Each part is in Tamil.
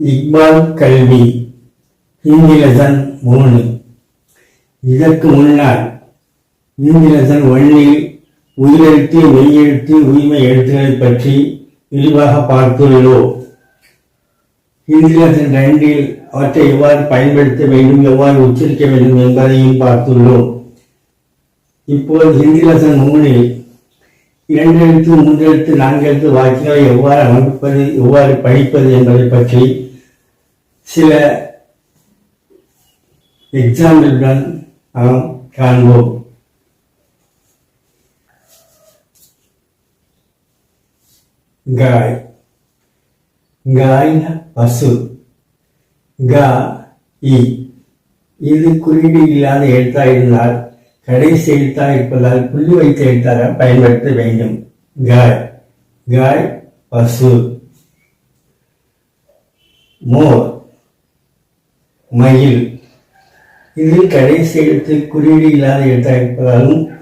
இக்பால் கல்வி. ஹிந்தி லெசன் மூணு இதற்கு முன்னால் ஹிந்தி லெசன் ஒன்றில் உயிரெழுத்து மெய்யெழுத்து உரிமை எழுத்துக்களை பற்றி விரிவாக பார்த்துள்ளோம் ஹிந்தி லெசன் ரெண்டில் அவற்றை எவ்வாறு பயன்படுத்த வேண்டும் எவ்வாறு உச்சரிக்க வேண்டும் என்பதையும் பார்த்துள்ளோம் இப்போது ஹிந்தி லெசன் மூணில் இரண்டு எழுத்து மூன்று எழுத்து நான்கு எழுத்து வாக்கியங்களை எவ்வாறு அமைப்பது எவ்வாறு படிப்பது என்பதை பற்றி சில எக்ஸாம்பிளுடன் நாம் காண்போம். காய். காய் பசு. கா இ இது குறியீடு இல்லாத எழுத்தா இருந்தால் கடைசி எழுத்தா இருப்பதால் புள்ளி வைத்த எழுத்தாக பயன்படுத்த வேண்டும். காய். காய் பசு. மோர். மயில் இது கடைசி எழுத்து குறியீடு இல்லாத எழுத்தாக இருப்பதாலும்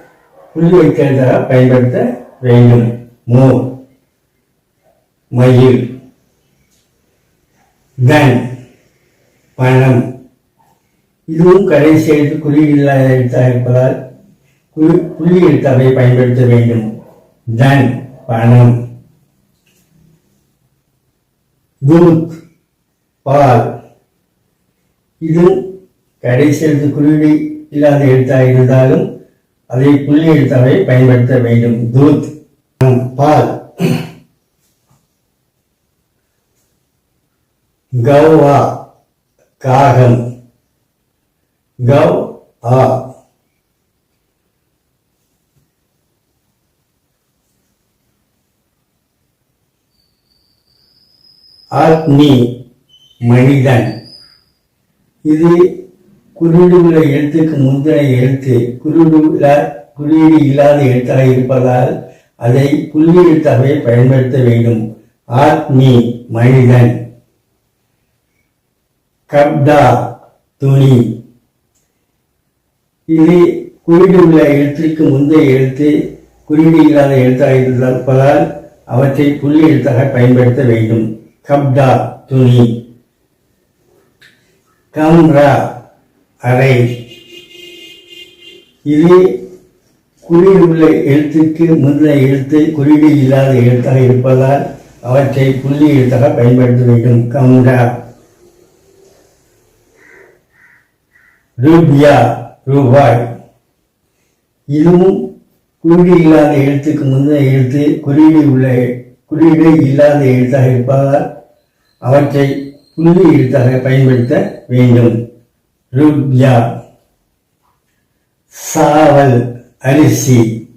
புள்ளி வைத்த எழுத்தாக பயன்படுத்த வேண்டும். மோர் மயில். தன். பணம். இதுவும் கடைசி எழுத்து குறியீடு இல்லாத எழுத்தாக இருப்பதால் குறி- புள்ளி எழுத்தாவை பயன்படுத்த வேண்டும். தன். பணம். தூத். பால். இது கடைசி எழுத்து குறியீடு இல்லாத எழுத்தாக இருந்தாலும் அதை புள்ளி எழுத்தாவை பயன்படுத்த வேண்டும். தூத். பால். கௌவா. காகம். கவ். ஆ ஆத்மி. மனிதன். இது குறியீடு உள்ள எழுத்துக்கு முந்தைய எழுத்து குறியீடு குறியீடு இல்லாத எழுத்தாக இருப்பதால் அதை புள்ளி எழுத்தாகவே பயன்படுத்த வேண்டும். ஆத்மி மனிதன். கப்டா துணி. இது குறியீடு உள்ள எழுத்திற்கு முந்தைய எழுத்து குறியீடு இல்லாத எழுத்தாக இருப்பதால் அவற்றை புள்ளி எழுத்தாக பயன்படுத்த வேண்டும். கப்டா துணி. கம்ரா அறை இது குறியுள்ள உள்ள எழுத்துக்கு முந்தின எழுத்து குறியீடு இல்லாத எழுத்தாக இருப்பதால் அவற்றை புள்ளி எழுத்தாக பயன்படுத்த வேண்டும். கம்ரா ரூபியா ரூபாய். இதுவும் குறியீடு இல்லாத எழுத்துக்கு முந்தின எழுத்து குறியீடு உள்ள குறியீடு இல்லாத எழுத்தாக இருப்பதால் அவற்றை புள்ளி எழுத்தாக பயன்படுத்த வேண்டும். ருப்யா சாவல் அரிசி.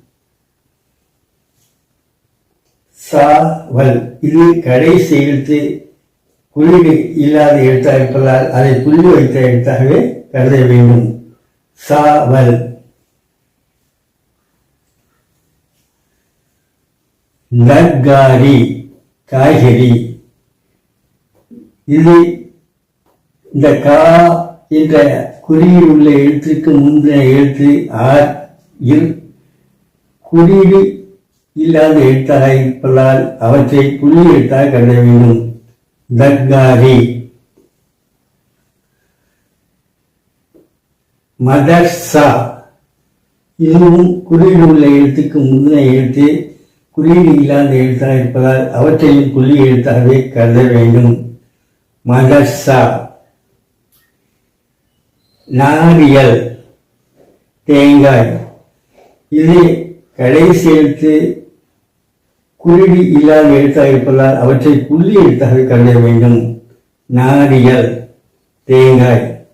சாவல். இது கடைசி எழுத்து. குறியீடு இல்லாத எழுத்தாக இருப்பதால் அதை புள்ளி வைத்த எழுத்தாகவே கருத வேண்டும். சாவல். தர்காரி காய்கறி. இது இந்த கா என்ற குறியீடு உள்ள எழுத்துக்கு முந்தின எழுத்து ஆர் இர் குறியீடு இல்லாத எழுத்தாக இருப்பதால் அவற்றை புள்ளி எழுத்தாக கருத வேண்டும். தர்காரி. மதர்சா. இதுவும் குறியீடு உள்ள எழுத்துக்கு முந்தின எழுத்து குறியீடு இல்லாத எழுத்தாக இருப்பதால் அவற்றையும் புள்ளி எழுத்தாகவே கருத வேண்டும். மதர்சா. நாரியல் தேங்காய். இது கடை சேர்த்து குறியீடு இல்லாத எழுத்தாக இருப்பதால் அவற்றை புள்ளி எழுத்தாக கருத வேண்டும். நாரியல் தேங்காய்.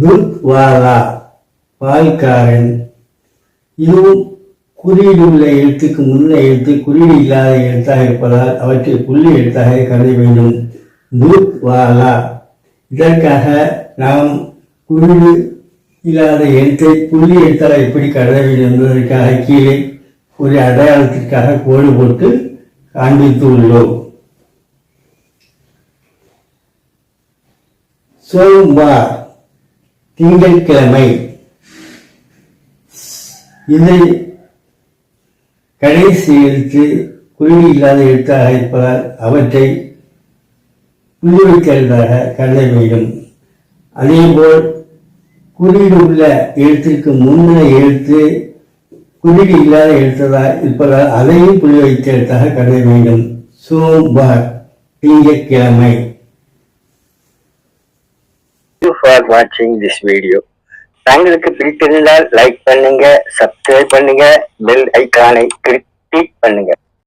துத்வாலா பால்காரன். இதுவும் குறியீடு உள்ள எழுத்துக்கு முன்ன எழுத்து குறியீடு இல்லாத எழுத்தாக இருப்பதால் அவற்றை புள்ளி எழுத்தாக கருத வேண்டும். துத்வாலா இதற்காக நாம் குறியீடு இல்லாத எழுத்தை புள்ளி எழுத்தாக எப்படி கருத வேண்டும் என்பதற்காக கீழே ஒரு அடையாளத்திற்காக கோடு போட்டு காண்பித்து உள்ளோம். சோம்பார் திங்கட்கிழமை. இதை கடைசி எழுத்து குருவி இல்லாத எழுத்தாக இருப்பதால் அவற்றை புள்ளிவைக்கிறதாக கருத வேண்டும். அதேபோல் குறியீடு உள்ள எழுத்திற்கு முன்ன எழுத்து குறியீடு இல்லாத எழுத்ததா இருப்பதால் அதையும் புள்ளி வைத்த எழுத்தாக கருத வேண்டும். சோம்பார் திங்கட்கிழமை. You for watching this video. தங்களுக்கு பிடித்திருந்தால் லைக் பண்ணுங்க சப்ஸ்கிரைப் பண்ணுங்க பெல் ஐக்கானை கிளிக் பண்ணுங்க.